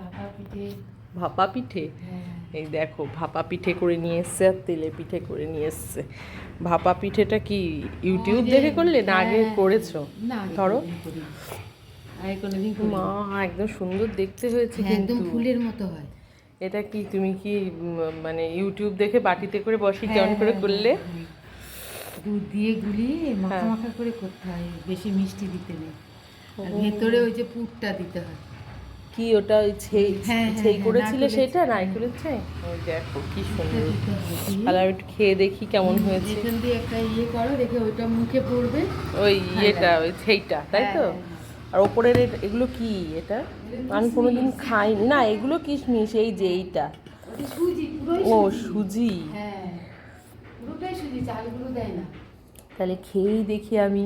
ভাপা পিঠে। ভাপা পিঠে? হ্যাঁ। এই দেখো ভাপা পিঠে করে নিয়ে এসছে আর তেলে পিঠে করে নিয়ে এসছে। ভাপা পিঠেটা কি ইউটিউব দেখে করলে না আগে হ্যাঁ, করেছ? ধরো। মা একদম সুন্দর দেখতে হয়েছে হ্যাঁ, একদম ফুলের মতো হয়। এটা কি তুমি কি মানে ইউটিউব দেখে বাটিতে করে বসি কেমন করে করলে। দুধ দিয়ে গুলিয়ে মাখা। মাখা করে করতে হয় বেশি মিষ্টি দিতে নেই। ভেতরে ওই যে পুরটা দিতে হয়। কি ওটা ওই ছেই হ্যাঁ, হ্যাঁ, ছেই হ্যাঁ, করেছিলে সেটা। নারকেলের ছেই ওই দেখো কি সুন্দর। তাহলে একটু খেয়ে দেখি কেমন হয়েছে। এখান দিয়ে একটা ইয়ে করো দেখে ওইটা মুখে পড়বে। ওই ইয়েটা ওই ছেইটা তাই তো? আর ওপরের এগুলো কি এটা? আমি কোনোদিন খাইনি। না এগুলো কিশমিশ এই যে এইটা। ও সুজি। তাহলে খেয়েই দেখি আমি।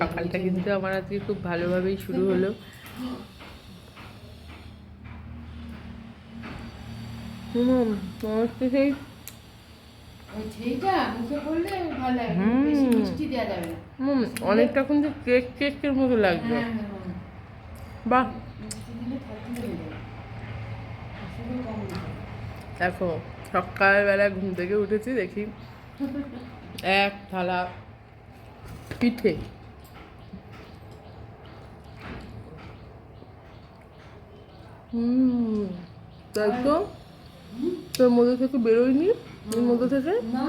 সকালটা কিন্তু আমার আজকে খুব ভালোভাবেই শুরু হলো। হুম আমার তো সেই? হুম। অনেকটা কিন্তু কেক কেকের মতো লাগবে। হ্যাঁ, হ্যাঁ, হ্যাঁ। বাহ। দেখো সকালবেলা ঘুম থেকে উঠেছি দেখি। এক থালা পিঠে। হুম তাই তো? তোর মধ্যে থেকে বেরোয়নি? এর মধ্যে থেকে? না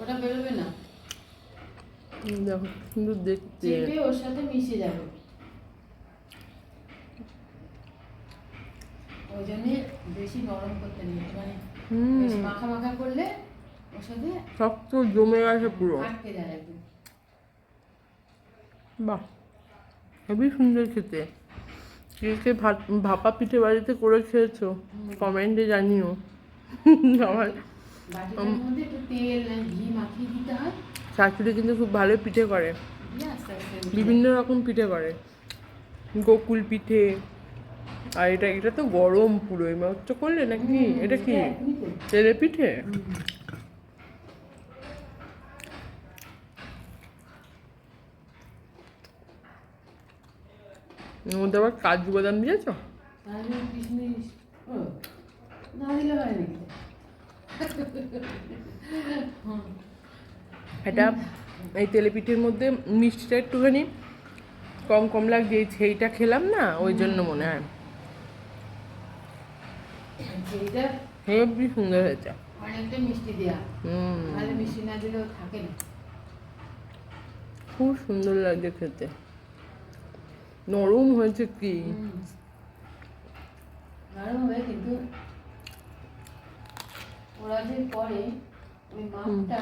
ওটা বেরোবে না। দেখো সুন্দর দেখতে। ওর সাথে মিশে যাবে। ওই জন্যে বেশি নরম করতে নেই মানে হুম। মাখা মাখা করলে ওর সাথে শক্ত জমে গেছে পুরো। আটকে যায় একদম। বাহ হেবি সুন্দর খেতে। কে কে ভাত ভাপা পিঠে বাড়িতে করে খেয়েছো? কমেন্টে জানিও। আমার শাশুড়ি কিন্তু খুব ভালো পিঠে করে। বিভিন্ন রকম পিঠে করে। গোকুল পিঠে। আর এটা এটা তো গরম পুরো। এই মাত্র করলে নাকি? এটা কি। তেলে পিঠে? এর মধ্যে আবার কাজু বাদাম দিয়েছ? এটা এই তেলেপিঠের মধ্যে মিষ্টিটা একটুখানি কম কম লাগছে এই সেইটা খেলাম না ওই জন্য মনে হয়। হেবি সুন্দর হয়েছে। অনেকটা মিষ্টি দেওয়া হুম। মিষ্টি না দিলেও থাকে না। খুব সুন্দর লাগছে খেতে। নরম হয়েছে কি। নরম হবে কিন্তু যে করে ওই মাপটা